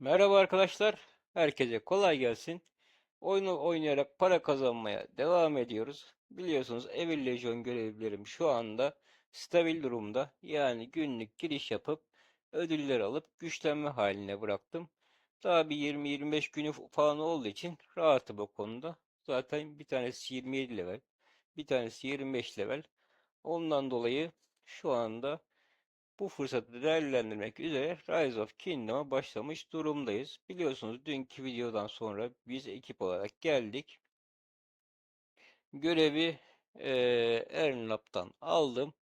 Merhaba arkadaşlar. Herkese kolay gelsin. Oyunu oynayarak para kazanmaya devam ediyoruz. Biliyorsunuz Evil Legion görevlilerim şu anda stabil durumda. Yani günlük giriş yapıp ödüller alıp güçlenme haline bıraktım. Daha bir 20-25 günü falan olduğu için rahatım o konuda. Zaten bir tanesi 27 level, bir tanesi 25 level. Ondan dolayı şu anda bu fırsatı değerlendirmek üzere Rise of Kingdom'a başlamış durumdayız. Biliyorsunuz dünkü videodan sonra biz ekip olarak geldik. Görevi eee Ernlap'tan aldım.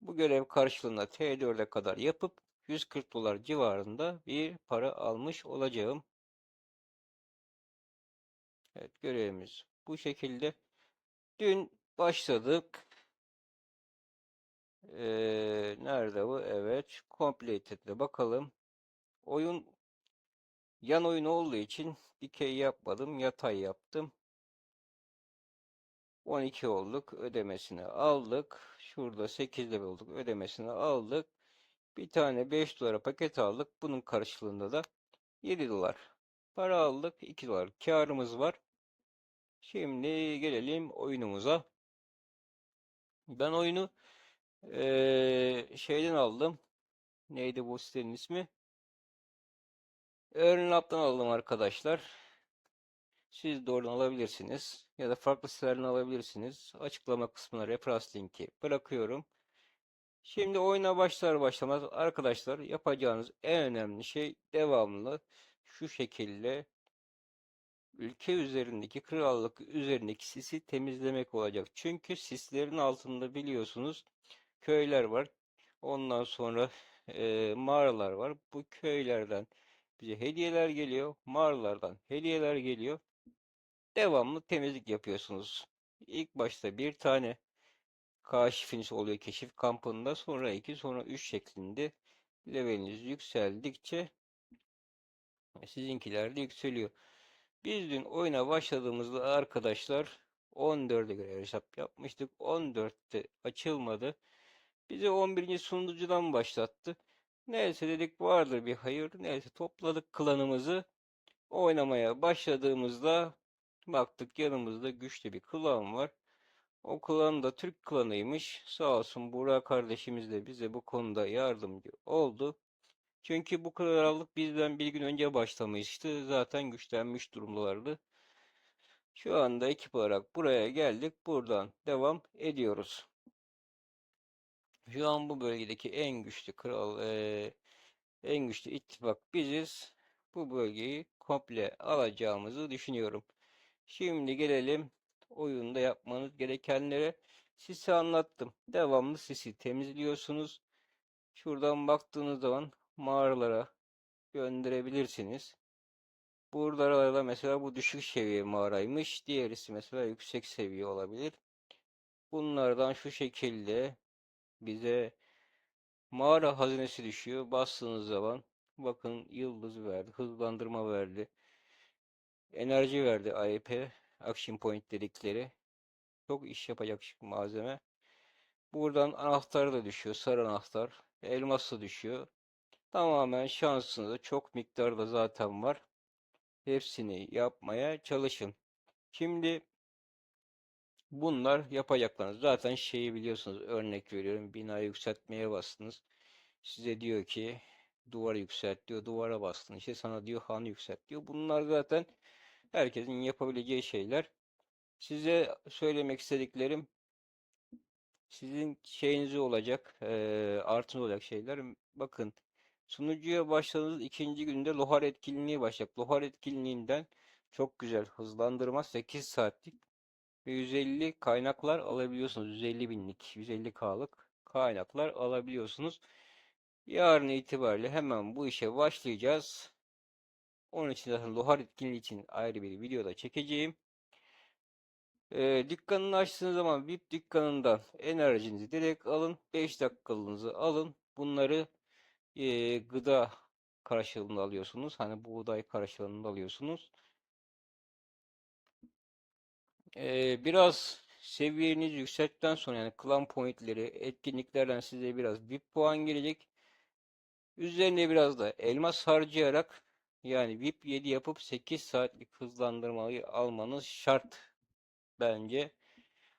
Bu görev karşılığında T4'e kadar yapıp 140 dolar civarında bir para almış olacağım. Evet görevimiz bu şekilde. Dün başladık. Eee, nerede bu? Evet. Completed'e bakalım. Oyun Yan oyun olduğu için dikey yapmadım. Yatay yaptım. 12 olduk. Ödemesini aldık. Şurada 8 level olduk. Ödemesini aldık. Bir tane 5 dolara paket aldık. Bunun karşılığında da 7 dolar para aldık. 2 dolar karımız var. Şimdi gelelim oyunumuza. Ben oyunu eee, şeyden aldım. Neydi bu sitenin ismi? Earn Lab'dan aldım arkadaşlar. Siz de alabilirsiniz. Ya da farklı sitelerden alabilirsiniz. Açıklama kısmına referans linki bırakıyorum. Şimdi oyuna başlar başlamaz arkadaşlar yapacağınız en önemli şey devamlı şu şekilde ülke üzerindeki krallık üzerindeki sisi temizlemek olacak. Çünkü sislerin altında biliyorsunuz köyler var. Ondan sonra e, mağaralar var. Bu köylerden bize hediyeler geliyor. Mağaralardan hediyeler geliyor devamlı temizlik yapıyorsunuz. İlk başta bir tane kaşifiniz oluyor keşif kampında. Sonra iki, sonra üç şeklinde leveliniz yükseldikçe sizinkiler de yükseliyor. Biz dün oyuna başladığımızda arkadaşlar 14'e göre hesap yapmıştık. 14'te açılmadı. Bizi 11. sunucudan başlattı. Neyse dedik vardır bir hayır. Neyse topladık klanımızı. Oynamaya başladığımızda Baktık yanımızda güçlü bir klan var. O klan da Türk klanıymış. Sağ olsun Burak kardeşimiz de bize bu konuda yardımcı oldu. Çünkü bu krallık bizden bir gün önce başlamıştı. Zaten güçlenmiş durumdalardı. Şu anda ekip olarak buraya geldik. Buradan devam ediyoruz. Şu an bu bölgedeki en güçlü kral, eee, en güçlü ittifak biziz. Bu bölgeyi komple alacağımızı düşünüyorum. Şimdi gelelim oyunda yapmanız gerekenlere. Sisi anlattım. Devamlı sisi temizliyorsunuz. Şuradan baktığınız zaman mağaralara gönderebilirsiniz. Burada da mesela bu düşük seviye mağaraymış. Diğerisi mesela yüksek seviye olabilir. Bunlardan şu şekilde bize mağara hazinesi düşüyor. Bastığınız zaman bakın yıldız verdi, hızlandırma verdi enerji verdi AEP Action Point dedikleri. Çok iş yapacak malzeme. Buradan anahtar da düşüyor. Sarı anahtar. Elmas da düşüyor. Tamamen şansınız çok miktarda zaten var. Hepsini yapmaya çalışın. Şimdi bunlar yapacaklarınız. Zaten şeyi biliyorsunuz. Örnek veriyorum. Binayı yükseltmeye bastınız. Size diyor ki duvar yükselt diyor. Duvara bastın. İşte sana diyor han yükselt diyor. Bunlar zaten Herkesin yapabileceği şeyler. Size söylemek istediklerim sizin şeyinizi olacak, artınız olacak şeyler. Bakın sunucuya başladığınız ikinci günde lohar etkinliği başlayacak. Lohar etkinliğinden çok güzel hızlandırma 8 saatlik ve 150 kaynaklar alabiliyorsunuz. 150 binlik, 150 K'lık kaynaklar alabiliyorsunuz. Yarın itibariyle hemen bu işe başlayacağız. Onun için zaten lohar etkinliği için ayrı bir video da çekeceğim. Ee, dükkanını açtığınız zaman VIP dükkanından enerjinizi direkt alın. 5 dakikalığınızı alın. Bunları e, gıda karşılığında alıyorsunuz. Hani buğday karşılığında alıyorsunuz. Ee, biraz seviyenizi yükselttikten sonra yani clan pointleri, etkinliklerden size biraz VIP puan gelecek. Üzerine biraz da elmas harcayarak Yani VIP 7 yapıp 8 saatlik hızlandırmayı almanız şart bence.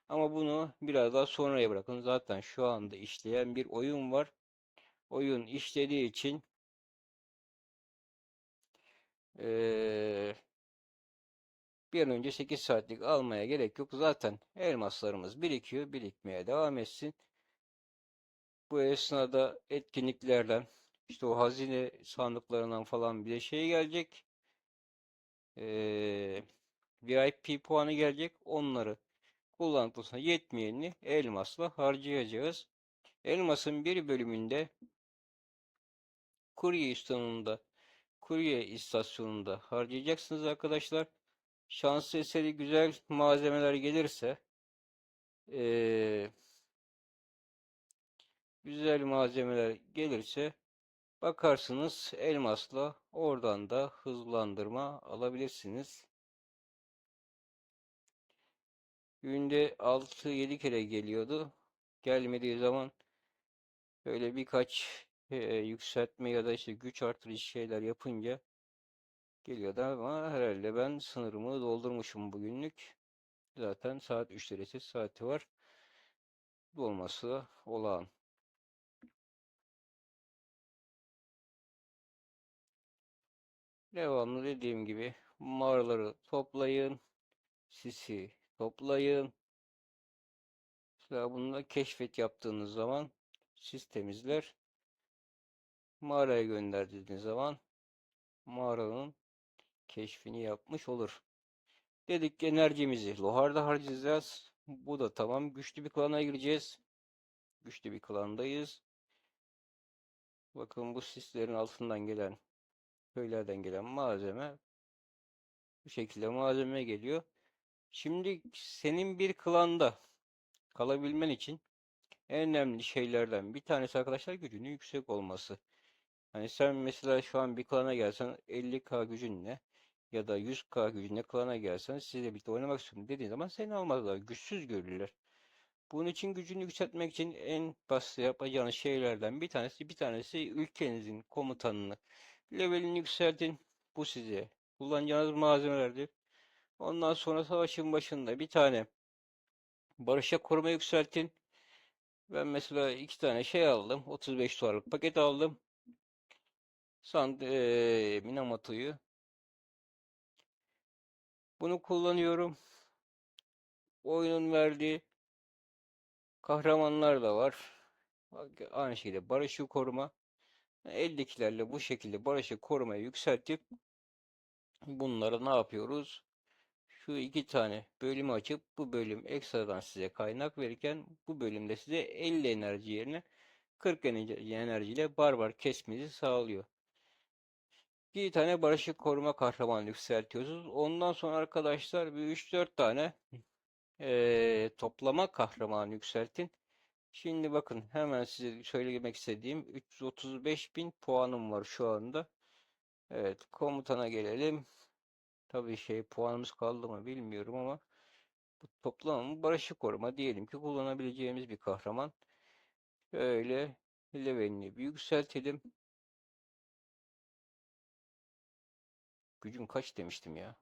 Ama bunu biraz daha sonraya bırakın. Zaten şu anda işleyen bir oyun var. Oyun işlediği için eee, bir an önce 8 saatlik almaya gerek yok. Zaten elmaslarımız birikiyor. Birikmeye devam etsin. Bu esnada etkinliklerden işte o hazine sandıklarından falan bir şey gelecek. Eee, VIP puanı gelecek. Onları kullandıktan sonra yetmeyenini elmasla harcayacağız. Elmasın bir bölümünde kurye istasyonunda kurye istasyonunda harcayacaksınız arkadaşlar. Şanslı eseri güzel malzemeler gelirse eee, güzel malzemeler gelirse bakarsınız elmasla oradan da hızlandırma alabilirsiniz. Günde 6-7 kere geliyordu. Gelmediği zaman böyle birkaç e, yükseltme ya da işte güç artırıcı şeyler yapınca geliyordu ama herhalde ben sınırımı doldurmuşum bugünlük. Zaten saat 3 derece saati var. Dolması olağan. Devamlı dediğim gibi mağaraları toplayın. Sisi toplayın. Mesela bununla keşfet yaptığınız zaman sis temizler. Mağaraya gönderdiğiniz zaman mağaranın keşfini yapmış olur. Dedik ki enerjimizi Lohar'da harcayacağız. Bu da tamam. Güçlü bir klana gireceğiz. Güçlü bir klandayız. Bakın bu sislerin altından gelen köylerden gelen malzeme bu şekilde malzeme geliyor. Şimdi senin bir klanda kalabilmen için en önemli şeylerden bir tanesi arkadaşlar gücünün yüksek olması. Hani sen mesela şu an bir klana gelsen 50k gücünle ya da 100k gücünle klana gelsen sizle birlikte oynamak istiyorum dediğin zaman seni almazlar. Güçsüz görürler. Bunun için gücünü yükseltmek için en basit yapacağınız şeylerden bir tanesi bir tanesi ülkenizin komutanını levelini yükseltin. Bu size kullanacağınız malzemelerdir. Ondan sonra savaşın başında bir tane barışa koruma yükseltin. Ben mesela iki tane şey aldım. 35 dolarlık paket aldım. Sand ee, Minamoto'yu. Bunu kullanıyorum. Oyunun verdiği kahramanlar da var. Aynı şekilde barışı koruma. Eldekilerle bu şekilde barışı korumaya yükseltip bunları ne yapıyoruz? Şu iki tane bölümü açıp bu bölüm ekstradan size kaynak verirken bu bölümde size 50 enerji yerine 40 enerji enerjiyle barbar kesmenizi sağlıyor. Bir tane barışık koruma kahramanı yükseltiyorsunuz. Ondan sonra arkadaşlar bir 3-4 tane ee, toplama kahramanı yükseltin. Şimdi bakın hemen size söylemek istediğim 335 bin puanım var şu anda. Evet komutana gelelim. Tabii şey puanımız kaldı mı bilmiyorum ama bu toplamı barışık koruma diyelim ki kullanabileceğimiz bir kahraman. Şöyle levelini bir yükseltelim. Gücüm kaç demiştim ya.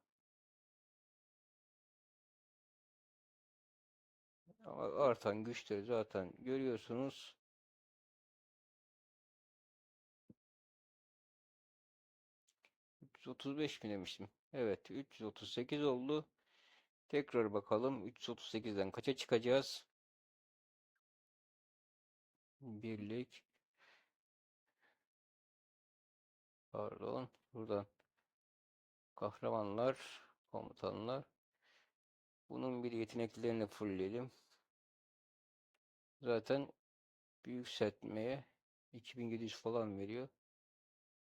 Artan güçleri zaten görüyorsunuz. ...335 mi demiştim? Evet 338 oldu. Tekrar bakalım 338'den kaça çıkacağız? Birlik. Pardon. Buradan. Kahramanlar. Komutanlar. Bunun bir yeteneklerini fullleyelim. Zaten büyük yükseltmeye 2700 falan veriyor.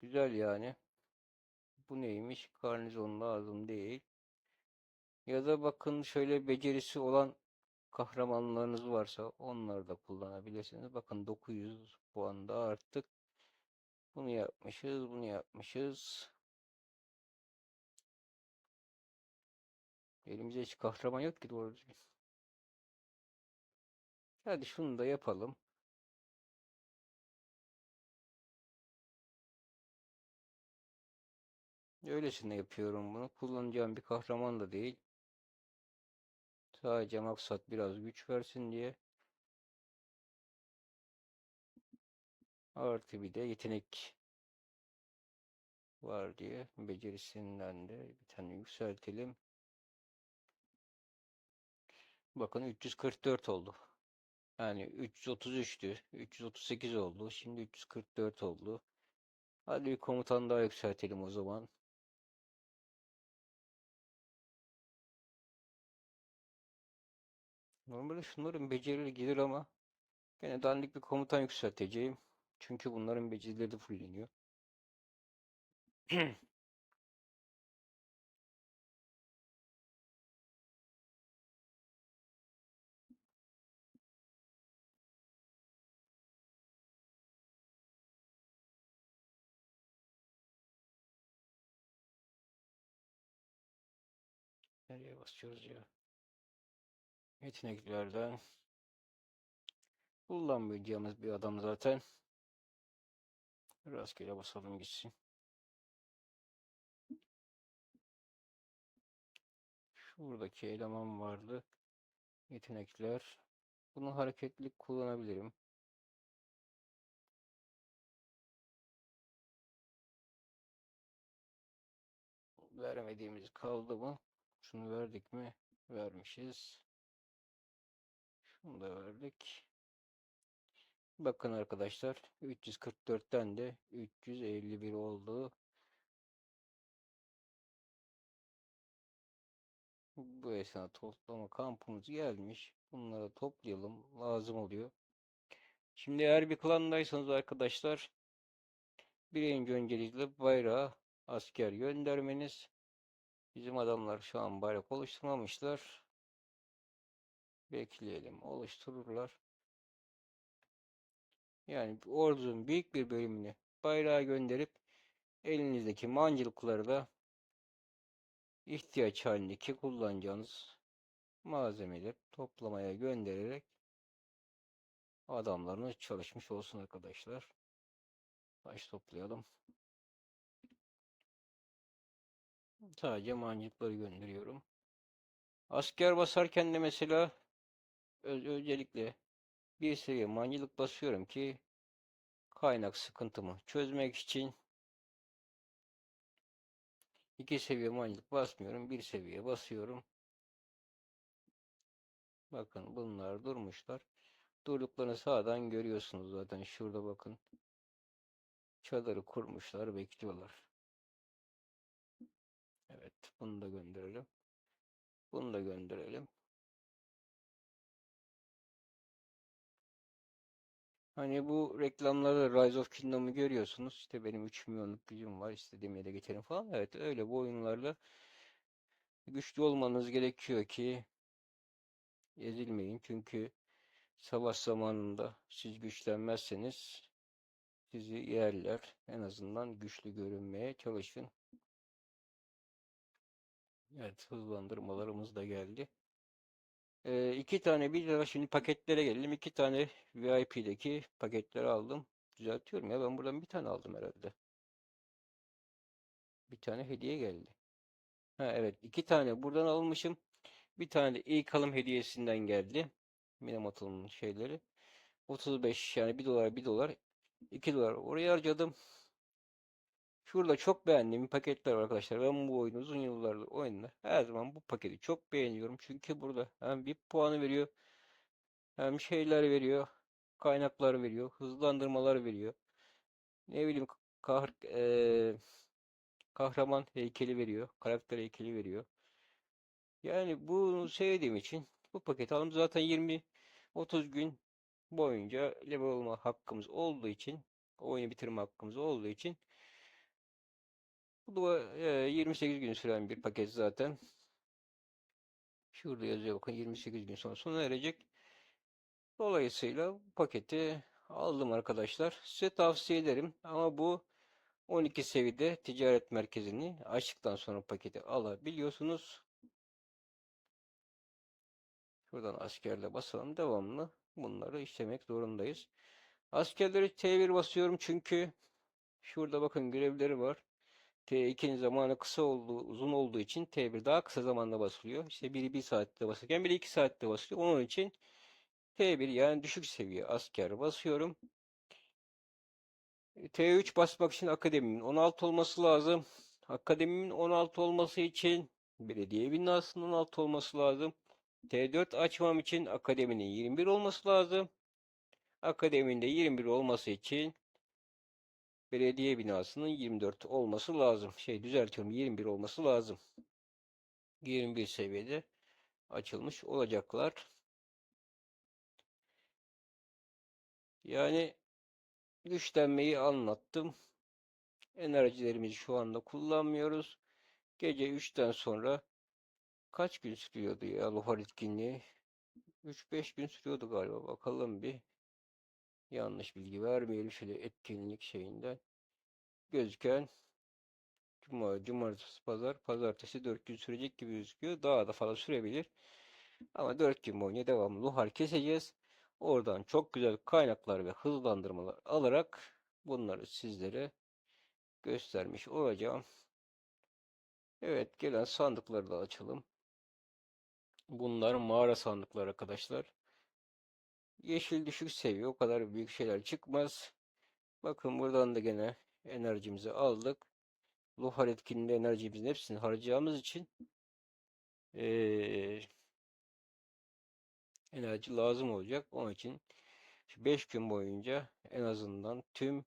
Güzel yani. Bu neymiş? Garnizon lazım değil. Ya da bakın şöyle becerisi olan kahramanlarınız varsa onları da kullanabilirsiniz. Bakın 900 puan da arttık. Bunu yapmışız, bunu yapmışız. Elimizde hiç kahraman yok ki doğru düzgün. Hadi şunu da yapalım. Öylesine yapıyorum bunu. Kullanacağım bir kahraman da değil. Sadece maksat biraz güç versin diye. Artı bir de yetenek var diye becerisinden de bir tane yükseltelim. Bakın 344 oldu. Yani 333'tü. 338 oldu. Şimdi 344 oldu. Hadi bir komutan daha yükseltelim o zaman. Normalde şunların becerileri gelir ama gene dandik bir komutan yükselteceğim. Çünkü bunların becerileri fulleniyor. basıyoruz ya? Yeteneklerden kullanmayacağımız bir adam zaten. Rastgele basalım gitsin. Şuradaki eleman vardı. Yetenekler. Bunu hareketlilik kullanabilirim. Vermediğimiz kaldı mı? Şunu verdik mi? Vermişiz. Şunu da verdik. Bakın arkadaşlar 344'ten de 351 oldu. Bu esnada toplama kampımız gelmiş. Bunları toplayalım. Lazım oluyor. Şimdi eğer bir klandaysanız arkadaşlar birinci öncelikle bayrağı asker göndermeniz. Bizim adamlar şu an bayrak oluşturmamışlar. Bekleyelim. Oluştururlar. Yani ordunun büyük bir bölümünü bayrağa gönderip elinizdeki mancılıkları da ihtiyaç halindeki kullanacağınız malzemeleri toplamaya göndererek adamlarınız çalışmış olsun arkadaşlar. Baş toplayalım. Sadece mancılıkları gönderiyorum. Asker basarken de mesela öz özellikle bir seviye mancılık basıyorum ki kaynak sıkıntımı çözmek için iki seviye mancılık basmıyorum. Bir seviye basıyorum. Bakın bunlar durmuşlar. Durduklarını sağdan görüyorsunuz zaten. Şurada bakın. Çadırı kurmuşlar. Bekliyorlar. Evet. Bunu da gönderelim. Bunu da gönderelim. Hani bu reklamlarda Rise of Kingdom'u görüyorsunuz. İşte benim 3 milyonluk gücüm var. istediğim yere geçerim falan. Evet öyle bu oyunlarla güçlü olmanız gerekiyor ki ezilmeyin. Çünkü savaş zamanında siz güçlenmezseniz sizi yerler. En azından güçlü görünmeye çalışın. Evet hızlandırmalarımız da geldi. Ee, iki tane bir lira şimdi paketlere gelelim. İki tane VIP'deki paketleri aldım. Düzeltiyorum ya ben buradan bir tane aldım herhalde. Bir tane hediye geldi. Ha evet iki tane buradan almışım. Bir tane ilk alım hediyesinden geldi. Benim atılımın şeyleri. 35 yani 1 dolar 1 dolar 2 dolar oraya harcadım. Şurada çok beğendiğim paketler var arkadaşlar. Ben bu oyunu uzun yıllardır oyunda her zaman bu paketi çok beğeniyorum. Çünkü burada hem bir puanı veriyor hem şeyler veriyor. Kaynaklar veriyor. Hızlandırmalar veriyor. Ne bileyim kah e kahraman heykeli veriyor. Karakter heykeli veriyor. Yani bunu sevdiğim için bu paketi aldım. Zaten 20-30 gün boyunca level olma hakkımız olduğu için oyunu bitirme hakkımız olduğu için bu da e, 28 gün süren bir paket zaten. Şurada yazıyor bakın 28 gün sonra sona erecek. Dolayısıyla bu paketi aldım arkadaşlar. Size tavsiye ederim ama bu 12 seviyede ticaret merkezini açtıktan sonra paketi alabiliyorsunuz. Şuradan askerle basalım devamlı. Bunları işlemek zorundayız. Askerleri T1 basıyorum çünkü şurada bakın görevleri var. T2'nin zamanı kısa olduğu, uzun olduğu için T1 daha kısa zamanda basılıyor. İşte biri 1 saatte basılırken biri 2 saatte basılıyor. Onun için T1 yani düşük seviye asker basıyorum. T3 basmak için akademinin 16 olması lazım. Akademinin 16 olması için belediye binasının 16 olması lazım. T4 açmam için akademinin 21 olması lazım. Akademinin de 21 olması için belediye binasının 24 olması lazım. Şey düzeltiyorum 21 olması lazım. 21 seviyede açılmış olacaklar. Yani güçlenmeyi anlattım. Enerjilerimizi şu anda kullanmıyoruz. Gece 3'ten sonra kaç gün sürüyordu ya buhar etkinliği? 3-5 gün sürüyordu galiba. Bakalım bir. Yanlış bilgi vermeyelim şöyle etkinlik şeyinden. Gözüken Cuma, Cumartesi, Pazar, Pazartesi 4 gün sürecek gibi gözüküyor. Daha da fazla sürebilir. Ama 4 gün boyunca devamlı buhar keseceğiz. Oradan çok güzel kaynaklar ve hızlandırmalar alarak bunları sizlere göstermiş olacağım. Evet gelen sandıkları da açalım. Bunlar mağara sandıkları arkadaşlar. Yeşil düşük seviye o kadar büyük şeyler çıkmaz. Bakın buradan da gene enerjimizi aldık. Luhar etkinliğinde enerjimizin hepsini harcayacağımız için ee, enerji lazım olacak. Onun için 5 gün boyunca en azından tüm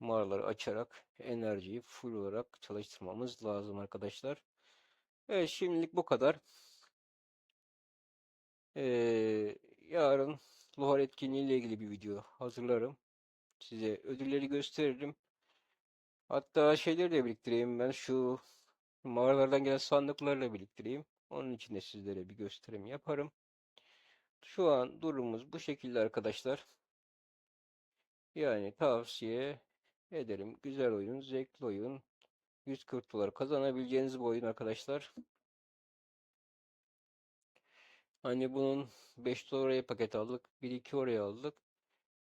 mağaraları açarak enerjiyi full olarak çalıştırmamız lazım arkadaşlar. Evet şimdilik bu kadar. Ee, yarın Luhar etkinliği ile ilgili bir video hazırlarım. Size ödülleri gösteririm. Hatta şeyleri de biriktireyim ben şu mağaralardan gelen sandıklarla biriktireyim. Onun için de sizlere bir gösterim yaparım. Şu an durumumuz bu şekilde arkadaşlar. Yani tavsiye ederim. Güzel oyun, zevkli oyun. 140 dolar kazanabileceğiniz bir oyun arkadaşlar. Hani bunun 5 dolara paket aldık. 1-2 oraya aldık.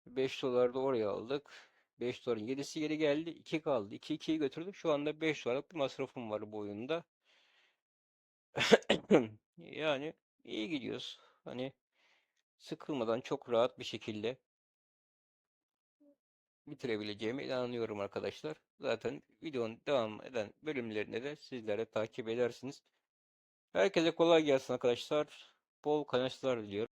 5 dolar da oraya aldık. 5 doların 7'si geri geldi. 2 kaldı. 2 2'yi götürdük. Şu anda 5 dolarlık bir masrafım var bu oyunda. Yani iyi gidiyoruz. Hani sıkılmadan çok rahat bir şekilde bitirebileceğime inanıyorum arkadaşlar. Zaten videonun devam eden bölümlerinde de sizlere takip edersiniz. Herkese kolay gelsin arkadaşlar. Bol kazançlar diliyorum.